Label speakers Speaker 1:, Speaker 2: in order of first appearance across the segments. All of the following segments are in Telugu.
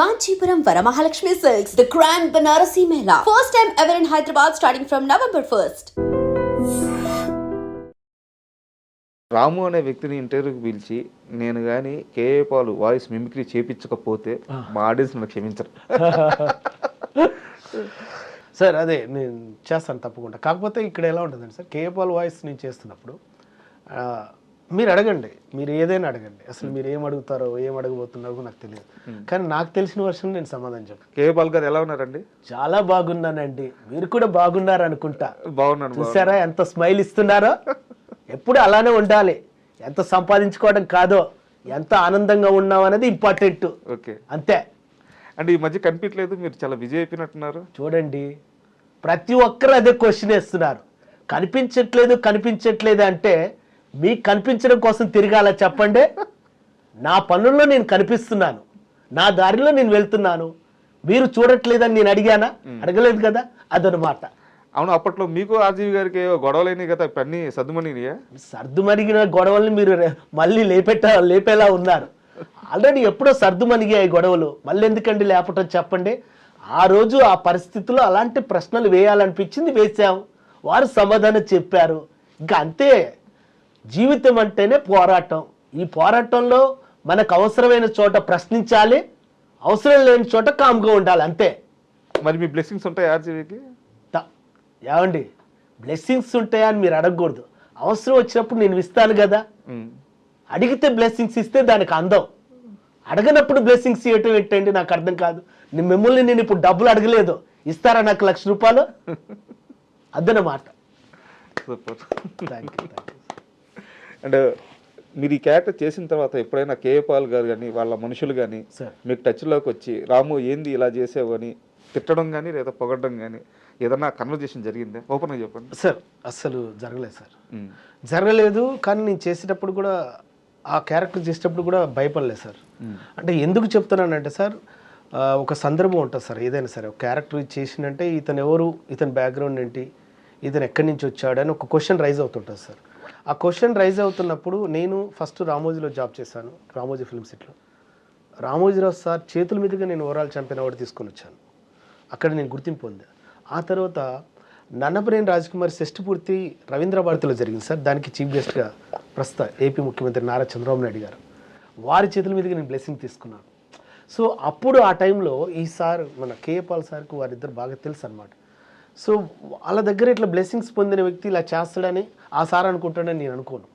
Speaker 1: Kanchipuram Varamahalakshmi Silks, the grand Banarasi Mela. First time ever in Hyderabad starting from November 1st.
Speaker 2: రాము అనే వ్యక్తిని ఇంటర్వ్యూకి పిలిచి నేను కానీ కేఏ పాలు వాయిస్ మిమిక్రీ చేపించకపోతే మా ఆడియన్స్ నన్ను క్షమించరు
Speaker 3: సార్ అదే నేను చేస్తాను తప్పకుండా కాకపోతే ఇక్కడ ఎలా ఉంటుందండి సార్ కేపాల్ వాయిస్ నేను చేస్తున్నప్పుడు ఆ, మీరు అడగండి. మీరు ఏదైనా అడగండి. అసలు మీరు ఏం అడుగుతారో ఏం అడగబోతున్నారో నాకు తెలియదు. కానీ నాకు తెలిసిన వర్షన్ నేను సమాధానం చెప్పాను.
Speaker 2: కేఏ పాల్ గారు ఎలా ఉన్నారండి?
Speaker 3: చాలా బాగున్నానండి. మీరు కూడా బాగున్నారు అనుకుంటా
Speaker 2: బాగున్నాను బాగున్నాను.
Speaker 3: చూసారా ఎంత స్మైల్ ఇస్తున్నారో? ఎప్పుడు అలానే ఉండాలి. ఎంత సంపాదించుకోవడం కాదో ఎంత ఆనందంగా ఉన్నాం అనేది ఇంపార్టెంట్.
Speaker 2: ఓకే.
Speaker 3: అంతే.
Speaker 2: అంటే ఈ మధ్య కనిపించలేదు మీరు చాలా బిజీ అయిపోయినట్టున్నారు.
Speaker 3: చూడండి. ప్రతి ఒక్కరు అదే క్వశ్చన్ వేస్తున్నారు. కనిపించట్లేదు కనిపించట్లేదు అంటే మీకు కనిపించడం కోసం తిరగాల చెప్పండి? నా పనుల్లో నేను కనిపిస్తున్నాను. నా దారిలో నేను వెళ్తున్నాను. మీరు చూడట్లేదని నేను అడిగానా? అడగలేదు కదా? అదనమాట
Speaker 2: అవును అప్పట్లో మీకు ఆర్జీవి గారికి ఏవో గొడవలైనవి కదా అన్ని సర్దుమణినాయా?
Speaker 3: సర్దుమణిగిన గొడవల్ని మీరు మళ్ళీ లేపెట్ట లేపేలా ఉన్నారు. ఆల్రెడీ ఎప్పుడో సర్దుమణిగాయి గొడవలు. మళ్ళీ ఎందుకండి లేపటం చెప్పండి? ఆ రోజు ఆ పరిస్థితిలో అలాంటి ప్రశ్నలు వేయాలనిపించింది వేశాం. వారు సమాధానం చెప్పారు. ఇంకా అంతే. జీవితం అంటేనే పోరాటం. ఈ పోరాటంలో మనకు అవసరమైన చోట ప్రశ్నించాలి అవసరం లేని చోట కామ్గా ఉండాలి అంతే.
Speaker 2: మరి మీ బ్లెస్సింగ్స్ ఉంటాయి ఆర్జీవికి?
Speaker 3: ఏమండి? బ్లెస్సింగ్స్ ఉంటాయా అని మీరు అడగకూడదు. అవసరం వచ్చినప్పుడు నేను ఇస్తాను కదా. అడిగితే బ్లెస్సింగ్స్ ఇస్తే దానికి అందం. అడగనప్పుడు బ్లెస్సింగ్స్ ఇవ్వటం ఏంటండి? నాకు అర్థం కాదు. నేను మిమ్మల్ని నేను ఇప్పుడు డబ్బులు అడగలేదు. ఇస్తారా నాకు లక్ష రూపాయలు? అదనమాట
Speaker 2: super.
Speaker 3: Thank you thank you
Speaker 2: and మీరు ఈ క్యారెక్టర్ చేసిన తర్వాత ఎప్పుడైనా కేఏ పాల్ గారు కానీ వాళ్ళ మనుషులు కానీ
Speaker 3: సార్
Speaker 2: మీకు టచ్లోకి వచ్చి రాము ఏంది ఇలా చేసావు అని తిట్టడం కానీ లేదా పొగడడం కానీ ఏదన్నా కన్వర్జేషన్ జరిగిందా? ఓపెన్గా చెప్పండి.
Speaker 3: సార్ అస్సలు జరగలేదు సార్
Speaker 2: ఉమ్.
Speaker 3: జరగలేదు కానీ నేను చేసేటప్పుడు కూడా ఆ క్యారెక్టర్ చేసేటప్పుడు కూడా భయపడలేదు సార్ అంటే ఎందుకు చెప్తున్నానంటే సార్ ఒక సందర్భం ఉంటుంది సార్ ఏదైనా సరే ఒక క్యారెక్టర్ చేసినంటే ఇతను ఎవరు ఇతని బ్యాక్గ్రౌండ్ ఏంటి ఇతను ఎక్కడి నుంచి వచ్చాడు అని ఒక క్వశ్చన్ రైజ్ అవుతుంటుంది సార్ ఆ క్వశ్చన్ రైజ్ అవుతున్నప్పుడు నేను ఫస్ట్ రామోజీలో జాబ్ చేశాను రామోజీ ఫిల్మ్ సిటీలో. రామోజీరావు సార్ చేతుల మీదుగా నేను ఓవరాల్ ఛాంపియన్ అవార్డు తీసుకొని వచ్చాను. అక్కడ నేను గుర్తింపు పొందా. ఆ తర్వాత నన్నపనేని రాజకుమారి షష్ఠి పూర్తి రవీంద్ర భారతిలో జరిగింది సార్. దానికి చీఫ్ గెస్ట్గా ప్రస్తుత ఏపీ ముఖ్యమంత్రి నారా చంద్రబాబు నాయుడు గారు. వారి చేతుల మీదుగా నేను బ్లెస్సింగ్ తీసుకున్నాను. సో అప్పుడు ఆ టైంలో ఈ సార్ మన కేఏ పాల్ సార్కు వారిద్దరు బాగా తెలుసు అనమాట సో వాళ్ళ దగ్గర ఇట్లా బ్లెస్సింగ్స్ పొందిన వ్యక్తి ఇలా చేస్తాడని ఆ సార్ అనుకుంటాడని నేను అనుకోను.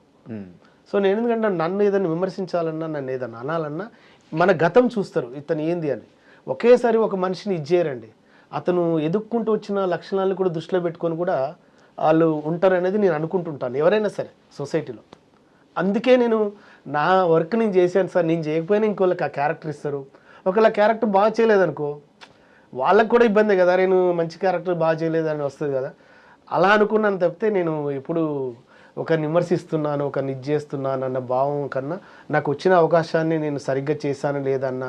Speaker 3: సో నేను ఎందుకంటే నన్ను ఏదైనా విమర్శించాలన్నా నన్ను ఏదైనా అనాలన్నా మన గతం చూస్తారు ఇతను ఏంది అని. ఒకేసారి ఒక మనిషిని ఇచ్చేయరండి అతను ఎదుక్కుంటూ వచ్చిన లక్షణాలను కూడా దృష్టిలో పెట్టుకొని కూడా వాళ్ళు ఉంటారనేది నేను అనుకుంటుంటాను ఎవరైనా సరే సొసైటీలో. అందుకే నేను నా వర్క్ నేను చేశాను సార్ నేను చేయకపోయినా ఇంకోళ్ళకి ఆ క్యారెక్టర్ ఇస్తారు. ఒకవేళ క్యారెక్టర్ బాగా చేయలేదనుకో వాళ్ళకు కూడా ఇబ్బంది కదా నేను మంచి క్యారెక్టర్ బాగా చేయలేదని వస్తుంది కదా. అలా అనుకున్నాను తప్పితే నేను ఎప్పుడు ఒకరిని విమర్శిస్తున్నాను ఒకరిని ఇది చేస్తున్నాను అన్న భావం కన్నా నాకు వచ్చిన అవకాశాన్ని నేను సరిగ్గా చేశాను లేదన్న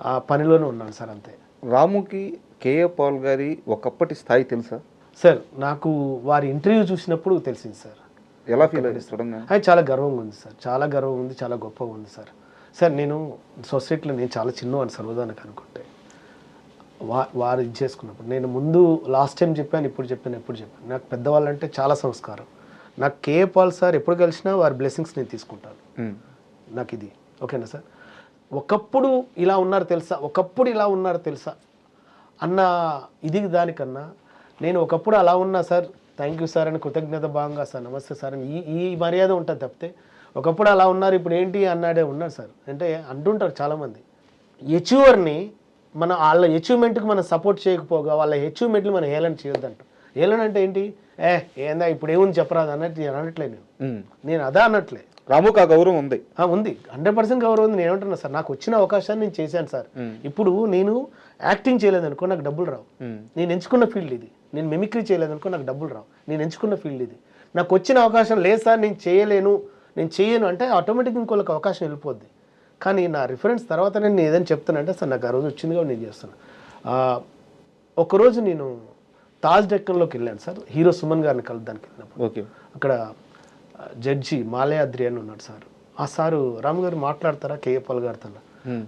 Speaker 3: ఆ పనిలోనే ఉన్నాను సార్ అంతే.
Speaker 2: రాముకి కేఏ పాల్ గారి ఒకప్పటి స్థాయి తెలుసా?
Speaker 3: సార్ నాకు వారి ఇంటర్వ్యూ చూసినప్పుడు తెలిసింది సార్.
Speaker 2: ఎలా ఫీల్
Speaker 3: అది చాలా గర్వంగా ఉంది సార్ చాలా గర్వం ఉంది చాలా గొప్పగా ఉంది సార్. సార్ నేను సొసైటీలో నేను చాలా చిన్నవాడిని సర్వదానికి అనుకుంటే. వా వారు ఇది చేసుకున్నప్పుడు. నేను ముందు లాస్ట్ టైం చెప్పాను ఇప్పుడు చెప్పాను ఎప్పుడు చెప్పాను. నాకు పెద్దవాళ్ళంటే చాలా సంస్కారం. నాకు కే పాల్ సార్ ఎప్పుడు కలిసినా వారి బ్లెస్సింగ్స్ నేను తీసుకుంటాను. నాకు ఇది. ఓకేనా సార్? ఒకప్పుడు ఇలా ఉన్నారు తెలుసా? ఒకప్పుడు ఇలా ఉన్నారు తెలుసా? అన్న ఇది దానికన్నా నేను ఒకప్పుడు అలా ఉన్నా సార్ థ్యాంక్ యూ సార్ అని కృతజ్ఞత భాగంగా సార్ నమస్తే సార్ అని ఈ ఈ మర్యాద ఉంటుంది తప్పితే ఒకప్పుడు అలా ఉన్నారు ఇప్పుడు ఏంటి అన్నాడే ఉన్నారు సార్. అంటే అంటుంటారు చాలామంది. అచీవర్ని మన వాళ్ళ అచీవ్మెంట్కి మనం సపోర్ట్ చేయకపోగా వాళ్ళ అచీవ్మెంట్లు మనం హేళన చేయొద్దంట. హేళన అంటే ఏంటి? ఏ ఏందా ఇప్పుడు ఏముంది చెప్పరాదు అన్నట్టు నేను అనట్లే నేను. నేను అదా అన్నట్లే
Speaker 2: రాముకి ఆ గౌరవం ఉంది.
Speaker 3: ఉంది. హండ్రెడ్ పర్సెంట్ గౌరవం ఉంది. నేను ఏమంటున్నా సార్ నాకు వచ్చిన అవకాశాన్ని నేను చేశాను సార్. ఇప్పుడు నేను యాక్టింగ్ చేయలేదనుకో నాకు డబ్బులు రావు. నేను ఎంచుకున్న ఫీల్డ్ ఇది. నేను మిమిక్రీ చేయలేదనుకో నాకు డబ్బులు రావు. నేను ఎంచుకున్న ఫీల్డ్ ఇది. నాకు వచ్చిన అవకాశం లేదు సార్ నేను చేయలేను. నేను చేయను అంటే ఆటోమేటిక్ ఇంకోళ్ళకి అవకాశం వెళ్ళిపోద్ది. కానీ నా రిఫరెన్స్ తర్వాత నేను ఏదైనా చెప్తానంటే సార్ నాకు ఆ రోజు వచ్చింది కాబట్టి నేను చేస్తాను. ఒకరోజు నేను తాజ్ డెక్కన్లోకి వెళ్ళాను సార్. హీరో సుమన్ గారిని కలుద్దానికి వెళ్ళినప్పుడు.
Speaker 2: ఓకే.
Speaker 3: అక్కడ జడ్జి మాలయాద్రి అని ఉన్నాడు సార్. ఆ సారు రామ్ గారు మాట్లాడతారా? కేఏ పాల్ గారితో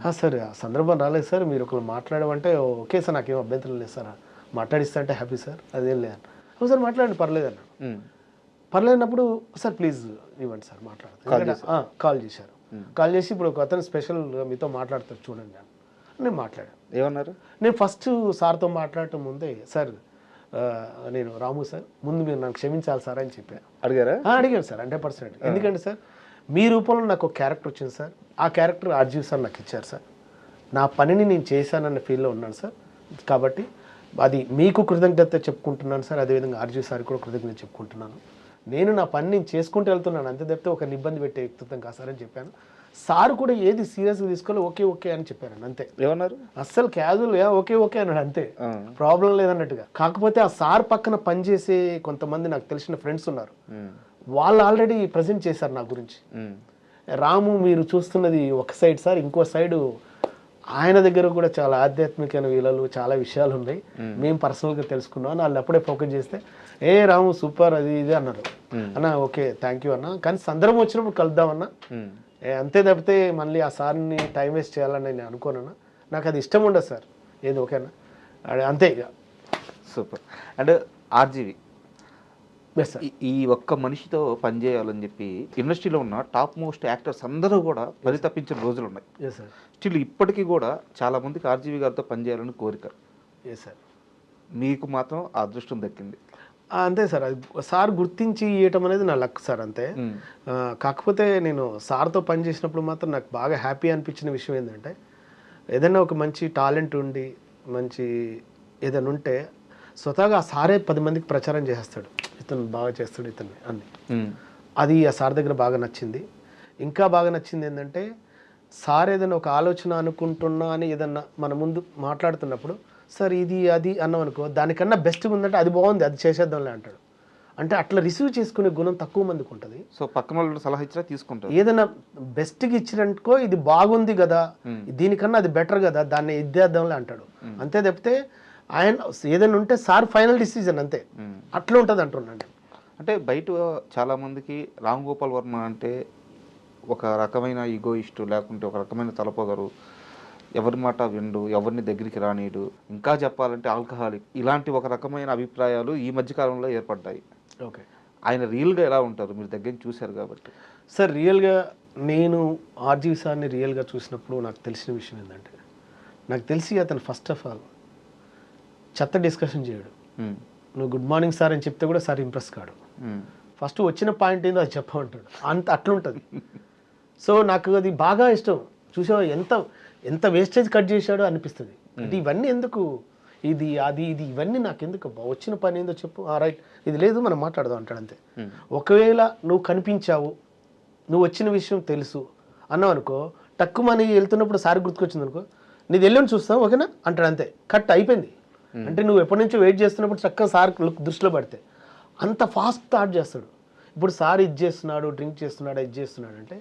Speaker 3: "ఆ, సార్ ఆ సందర్భం రాలేదు సార్. మీరు ఒకరు మాట్లాడమంటే ఓకే సార్ నాకేం అభ్యంతరం లేదు సార్. మాట్లాడిస్తా అంటే హ్యాపీ సార్. అదేం లేదు "ఓ సార్ మాట్లాడండి పర్లేదు అన్నాడు. పర్లేనప్పుడు సార్ ప్లీజ్ ఇవ్వండి సార్ మాట్లాడదు కాల్ చేశారు. కాల్ చేసి ఇప్పుడు ఒక అతను స్పెషల్ మీతో మాట్లాడతారు చూడండి అని. నేను మాట్లాడాను.
Speaker 2: ఏమన్నారు?
Speaker 3: నేను ఫస్ట్ సార్తో మాట్లాడటం ముందే సార్ నేను రాము సార్ ముందు మీరు నన్ను క్షమించాలి సార్ అని చెప్పాను
Speaker 2: అడిగారా?
Speaker 3: అడిగాను సార్ హండ్రెడ్ పర్సెంట్ ఎందుకంటే సార్ మీ రూపంలో నాకు ఒక క్యారెక్టర్ వచ్చింది సార్. ఆ క్యారెక్టర్ ఆర్జీవ్ సార్ నాకు ఇచ్చారు సార్. నా పనిని నేను చేశానన్న ఫీల్లో ఉన్నాను సార్. కాబట్టి అది మీకు కృతజ్ఞత చెప్పుకుంటున్నాను సార్. అదేవిధంగా ఆర్జీవ్ సార్ కూడా కృతజ్ఞత చెప్పుకుంటున్నాను. నేను నా పని నేను చేసుకుంటూ వెళ్తున్నాను. అంతే తప్పితే ఒక ఇబ్బంది పెట్టే వ్యక్తిత్వం కాదు సార్ అని చెప్పాను. సార్ కూడా ఏది సీరియస్గా తీసుకోవాలి ఓకే ఓకే అని చెప్పాను అంతే.
Speaker 2: ఏమన్నారు?
Speaker 3: అస్సలు క్యాజువల్ ఓకే ఓకే అన్నాడు అంతే. ప్రాబ్లం లేదన్నట్టుగా. కాకపోతే ఆ సార్ పక్కన పనిచేసే కొంతమంది నాకు తెలిసిన ఫ్రెండ్స్ ఉన్నారు. వాళ్ళు ఆల్రెడీ ప్రజెంట్ చేశారు నా గురించి. రాము మీరు చూస్తున్నది ఒక సైడ్ సార్ ఇంకో సైడు ఆయన దగ్గర కూడా చాలా ఆధ్యాత్మికమైన విలువలు చాలా విషయాలు ఉన్నాయి. మేము. పర్సనల్గా తెలుసుకున్నాం. వాళ్ళు అప్పుడే ఫోకస్ చేస్తే ఏ రాము సూపర్ అది ఇది అన్నారు. అన్న ఓకే థ్యాంక్ యూ అన్న. కానీ సందర్భం వచ్చినప్పుడు కలుద్దామన్నా అంతే తప్పితే మళ్ళీ ఆ సార్ని టైం వేస్ట్ చేయాలని నేను అనుకోనన్నా నాకు అది ఇష్టం ఉండదు సార్. ఏది ఓకేనా అంతే ఇక.
Speaker 2: సూపర్. అండ్ ఆర్జీవి ఈ- ఈ ఒక్క మనిషితో పనిచేయాలని చెప్పి ఇండస్ట్రీలో ఉన్న టాప్ మోస్ట్ యాక్టర్స్ అందరూ కూడా పరితపించిన రోజులు ఉన్నాయి.
Speaker 3: ఎస్ సార్
Speaker 2: స్టిల్ ఇప్పటికీ కూడా చాలా మందికి ఆర్జీవి గారితో పనిచేయాలని కోరిక.
Speaker 3: ఎస్ సార్
Speaker 2: మీకు మాత్రం ఆ అదృష్టం దక్కింది.
Speaker 3: అంతే సార్ అది సార్ గుర్తించి ఇవ్వటం అనేది నా లక్ సార్ అంతే. ఆ, కాకపోతే నేను సార్తో పని చేసినప్పుడు మాత్రం నాకు బాగా హ్యాపీ అనిపించిన విషయం ఏంటంటే ఏదైనా ఒక మంచి టాలెంట్ ఉండి మంచి ఏదైనా ఉంటే స్వతహాగా ఆ సారే పది మందికి ప్రచారం చేసేస్తాడు. ఇతను బాగా చేస్తాడు ఇతన్ని అని
Speaker 2: ఉమ్.
Speaker 3: అది ఆ సార్ దగ్గర బాగా నచ్చింది. ఇంకా బాగా నచ్చింది ఏంటంటే సార్ ఏదైనా ఒక ఆలోచన అనుకుంటున్నా అని ఏదన్నా మన ముందు మాట్లాడుతున్నప్పుడు సార్ ఇది అది అన్నాం అనుకో దానికన్నా బెస్ట్గా ఉందంటే అది బాగుంది అది చేసేద్దాంలే అంటాడు. అంటే అట్లా రిసీవ్ చేసుకునే గుణం తక్కువ మందికి ఉంటుంది.
Speaker 2: సో పక్కన వాళ్ళు సలహా ఇచ్చినా తీసుకుంటారు.
Speaker 3: ఏదైనా బెస్ట్కి ఇచ్చినట్టుకో ఇది బాగుంది కదా దీనికన్నా అది బెటర్ కదా దాన్ని ఇద్దేద్దాంలే అంటాడు. అంతే తప్పితే ఆయన ఏదైనా ఉంటే సార్ ఫైనల్ డిసిజన్ అంతే. అట్లా ఉంటుంది అంటున్నాను
Speaker 2: అంటే బయట చాలా మందికి రామ్ గోపాల్ వర్మ అంటే ఒక రకమైన ఈగోయిస్ట్ లేకుంటే ఒక రకమైన తలపోగరు. ఎవరి మాట విండు ఎవరిని దగ్గరికి రానీడు ఇంకా చెప్పాలంటే ఆల్కహాలిక్. ఇలాంటి ఒక రకమైన అభిప్రాయాలు ఈ మధ్య కాలంలో ఏర్పడ్డాయి.
Speaker 3: ఓకే.
Speaker 2: ఆయన రియల్గా ఎలా ఉంటారు? మీరు దగ్గర చూశారు కాబట్టి.
Speaker 3: సార్ రియల్గా నేను ఆర్జీవి సార్ని రియల్గా చూసినప్పుడు నాకు తెలిసిన విషయం ఏంటంటే నాకు తెలిసి అతను ఫస్ట్ ఆఫ్ ఆల్ చెత్త డిస్కషన్ చేయడు. నువ్వు గుడ్ మార్నింగ్ సార్ అని చెప్తే కూడా సార్ ఇంప్రెస్ కాడు. ఫస్ట్ వచ్చిన పాయింట్ ఏందో అది చెప్పమంటాడు. అంత అట్లుంటుంది. సో నాకు అది బాగా ఇష్టం. చూసావా ఎంత ఎంత వేస్టేజ్ కట్ చేశాడో అనిపిస్తుంది. అంటే ఇవన్నీ ఎందుకు? ఇది అది ఇది ఇవన్నీ నాకు ఎందుకు? వచ్చిన పని ఏందో చెప్పు. ఆ రైట్ ఇది లేదు మనం మాట్లాడదాం అంటాడు అంతే. ఒకవేళ నువ్వు కనిపించావు నువ్వు వచ్చిన విషయం తెలుసు. అన్నావు అనుకో తక్కువ మనీ వెళ్తున్నప్పుడు సారి గుర్తుకొచ్చింది అనుకో నీది వెళ్ళని చూస్తావు ఓకేనా? అంటాడు అంతే. కట్ అయిపోయింది. అంటే నువ్వు ఎప్పటి నుంచో వెయిట్ చేస్తున్నప్పుడు చక్కగా సార్ లుక్ దృష్టిలో పడితే. అంత ఫాస్ట్ థాట్ చేస్తాడు. ఇప్పుడు సార్ ఇది చేస్తున్నాడు డ్రింక్ చేస్తున్నాడు ఇది చేస్తున్నాడు అంటే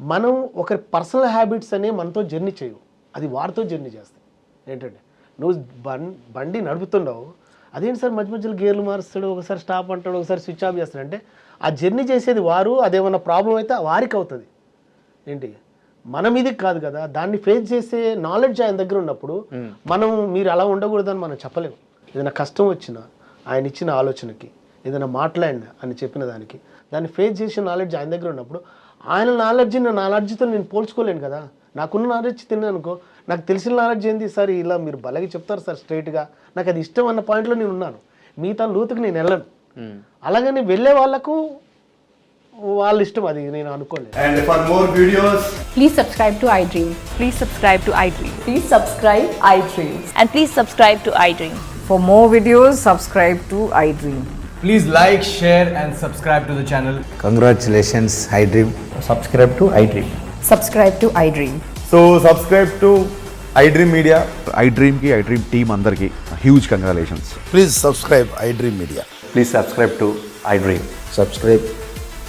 Speaker 3: మనం ఒకరి పర్సనల్ హ్యాబిట్స్ అనేవి మనతో జర్నీ చేయవు. అది వారితో జర్నీ చేస్తాయి. ఏంటంటే నువ్వు బం బండి నడుపుతున్నావు అదేంటి సార్ మధ్య మధ్యలో గేర్లు మారుస్తాడు ఒకసారి స్టాప్ అంటాడు ఒకసారి స్విచ్ ఆఫ్ చేస్తాడు. అంటే ఆ జర్నీ చేసేది వారు అదేమన్నా ప్రాబ్లం అయితే వారికి అవుతుంది. ఏంటి? మన మీదకి కాదు కదా దాన్ని ఫేస్ చేసే నాలెడ్జ్ ఆయన దగ్గర ఉన్నప్పుడు మనం మీరు అలా ఉండకూడదని మనం చెప్పలేము ఏదైనా కష్టం వచ్చినా ఆయన ఇచ్చిన ఆలోచనకి ఏదైనా మాట్లాడినా అని చెప్పిన దానికి దాన్ని ఫేస్ చేసే నాలెడ్జ్ ఆయన దగ్గర ఉన్నప్పుడు ఆయన నాలెడ్జ్ నా నాలెడ్జ్తో నేను పోల్చుకోలేను కదా. నాకున్న నాలెడ్జ్ తిన్నాను అనుకో నాకు తెలిసిన నాలెడ్జ్ ఏంది? సార్ ఇలా మీరు బలగా చెప్తారు సార్ స్ట్రైట్గా నాకు అది ఇష్టం అన్న పాయింట్లో నేను ఉన్నాను. మిగతా లోతుకు నేను వెళ్ళను. అలాగని వెళ్ళే వాళ్ళకు వాళ్ళ ఇష్టం అది నేను అనుకోలేదు
Speaker 4: And for more videos,
Speaker 5: Please subscribe to iDream. Please subscribe to iDream.
Speaker 1: Please subscribe iDreams.
Speaker 5: And please subscribe to iDream.
Speaker 6: For more videos, subscribe to iDream.
Speaker 4: please like, share, and subscribe to the channel.
Speaker 7: Congratulations, iDream.
Speaker 8: subscribe to iDream.
Speaker 6: Subscribe to iDream.
Speaker 4: So, subscribe to iDream Media.
Speaker 9: ఐ డ్రీమ్కి ఐ డ్రీమ్ టీమ్ అందరికీ huge congratulations
Speaker 7: Please subscribe iDream Media.
Speaker 8: Please subscribe to iDream.
Speaker 7: Subscribe